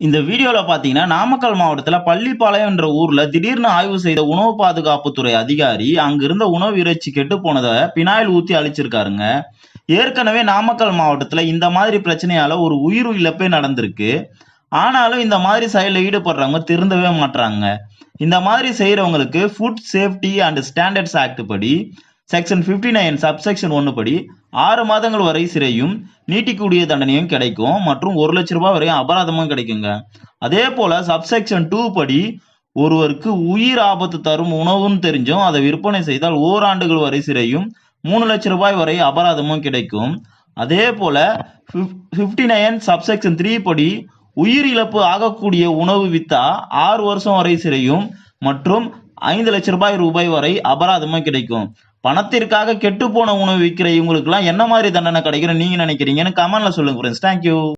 இந்த வீடியோவில் பார்த்தீங்கன்னா நாமக்கல் மாவட்டத்தில் பள்ளிப்பாளையம் என்ற ஊரில் திடீர்னு ஆய்வு செய்த உணவு பாதுகாப்புத்துறை அதிகாரி அங்கிருந்த உணவு இறைச்சி கெட்டு போனதை பினாயில் ஊற்றி அழிச்சிருக்காருங்க. ஏற்கனவே நாமக்கல் மாவட்டத்தில் இந்த மாதிரி பிரச்சனையால் ஒரு உயிர் இழப்பே நடந்திருக்கு. ஆனாலும் இந்த மாதிரி செயலில் ஈடுபடுறவங்க திருந்தவே மாட்றாங்க. இந்த மாதிரி செய்கிறவங்களுக்கு food safety and standards act படி செக்ஷன் ஃபிஃப்டி நைன் சப்செக்ஷன் ஒன்று படி ஆறு மாதங்கள் வரை சிறையும் நீட்டிக்கூடிய தண்டனையும் கிடைக்கும் மற்றும் ஒரு லட்ச ரூபாய் வரையும் அபராதமும் கிடைக்குங்க. அதே போல் சப்செக்ஷன் டூ படி ஒருவருக்கு உயிர் ஆபத்து தரும் உணவுன்னு தெரிஞ்சும் அதை விற்பனை செய்தால் ஓராண்டுகள் வரை சிறையும் மூணு லட்ச ரூபாய் வரை அபராதமும் கிடைக்கும். அதே போல் ஃபிஃப்டி நைன் சப்செக்ஷன் த்ரீ படி உயிர் இழப்பு ஆகக்கூடிய உணவு வித்தா ஆறு வருஷம் வரை சிறையும் மற்றும் ஐந்து லட்ச ரூபாய் ரூபாய் வரை அபராதமும் கிடைக்கும். பணத்திற்காக கெட்டு போன உணவு விற்கிற இவங்களுக்குலாம் என்ன மாதிரி தண்டனை கிடைக்கும்னு நீங்க நினைக்கிறீங்கன்னு கமெண்ட்ல சொல்லுங்க ஃப்ரெண்ட்ஸ் தேங்க்யூ